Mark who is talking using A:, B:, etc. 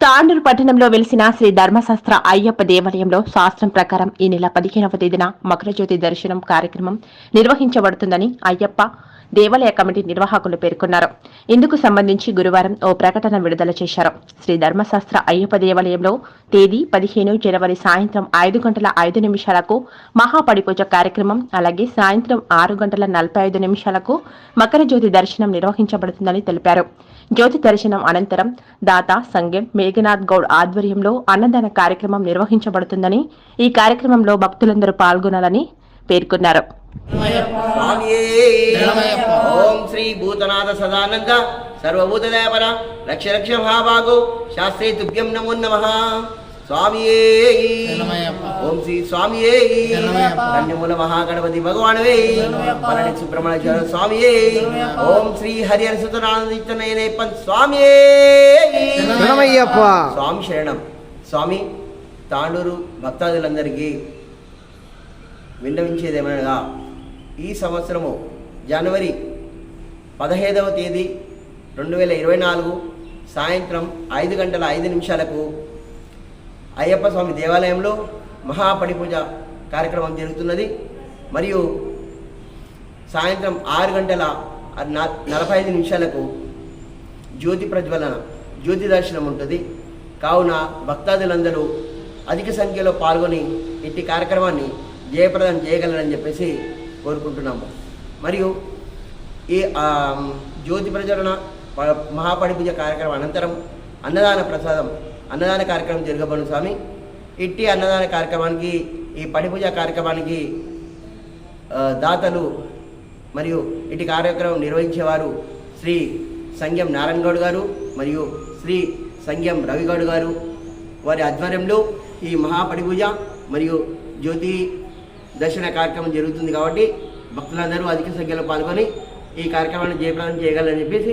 A: తాండూరు పట్టణంలో వెలిసిన శ్రీ ధర్మశాస్త్ర అయ్యప్ప దేవాలయంలో శాస్త్రం ప్రకారం ఈ నెల పదిహేనవ తేదీన మకరజ్యోతి దర్శనం కార్యక్రమం నిర్వహించబడుతుందని అయ్యప్ప దేవాలయ కమిటీ నిర్వాహకులు పేర్కొన్నారు. ఇందుకు సంబంధించి గురువారం ఓ ప్రకటన విడుదల చేశారు. శ్రీ ధర్మశాస్త్ర అయ్యప్ప దేవాలయంలో తేదీ పదిహేను జనవరి సాయంత్రం ఐదు గంటల ఐదు నిమిషాలకు మహాపడిపూజ కార్యక్రమం అలాగే సాయంత్రం ఆరు గంటల నలభై ఐదు నిమిషాలకు మకర జ్యోతి దర్శనం నిర్వహించబడుతుందని తెలిపారు. జ్యోతి దర్శనం అనంతరం దాత సంఘం మేఘనాథ్ గౌడ్ ఆధ్వర్యంలో అన్నదాన కార్యక్రమం నిర్వహించబడుతుందని ఈ కార్యక్రమంలో భక్తులందరూ పాల్గొనాలని పేర్కొన్నారు.
B: ఓం శ్రీ భూతనాథ సదానంద. సర్వభూతదయపర రక్ష రక్ష మహాభాగో. శాస్త్రే తుభ్యం నమో నమ. స్వామియే ఓం శ్రీ స్వామియే ధన్యముల మహాగణపతి భగవానవే పరణి సుబ్రహ్మణ్య స్వామియే ఓం శ్రీ హరిహర సుతనానందితనయనేపన్ స్వామియే స్వామి శరణం. స్వామి తాండూరు భక్తాదులందరికీ విన్నవించేది ఏమనగా ఈ సంవత్సరము జనవరి పదహైదవ తేదీ రెండు వేల ఇరవై నాలుగు సాయంత్రం ఐదు గంటల ఐదు నిమిషాలకు అయ్యప్ప స్వామి దేవాలయంలో మహాపడిపూజ కార్యక్రమం జరుగుతున్నది. మరియు సాయంత్రం ఆరు గంటల నలభై ఐదు నిమిషాలకు జ్యోతి ప్రజ్వలన జ్యోతి దర్శనం ఉంటుంది. కావున భక్తాదులందరూ అధిక సంఖ్యలో పాల్గొని ఇట్టి కార్యక్రమాన్ని జయప్రదం చేయగలరని చెప్పేసి కోరుకుంటున్నాము. మరియు ఈ జ్యోతి ప్రజ్వలన మహాపడిపూజ కార్యక్రమం అనంతరం అన్నదాన ప్రసాదం అన్నదాన కార్యక్రమం జరగబడు స్వామి. ఇట్టి అన్నదాన కార్యక్రమానికి ఈ పడిపూజ కార్యక్రమానికి దాతలు మరియు ఇటు కార్యక్రమం నిర్వహించేవారు శ్రీ సంఘం నారాయణ గౌడ్ గారు మరియు శ్రీ సంఘం రవిగౌడ్ గారు. వారి ఆధ్వర్యంలో ఈ మహాపడిపూజ మరియు జ్యోతి దర్శన కార్యక్రమం జరుగుతుంది కాబట్టి భక్తులందరూ అధిక సంఖ్యలో పాల్గొని ఈ కార్యక్రమాన్ని జయప్రదం చేయగలరని చెప్పేసి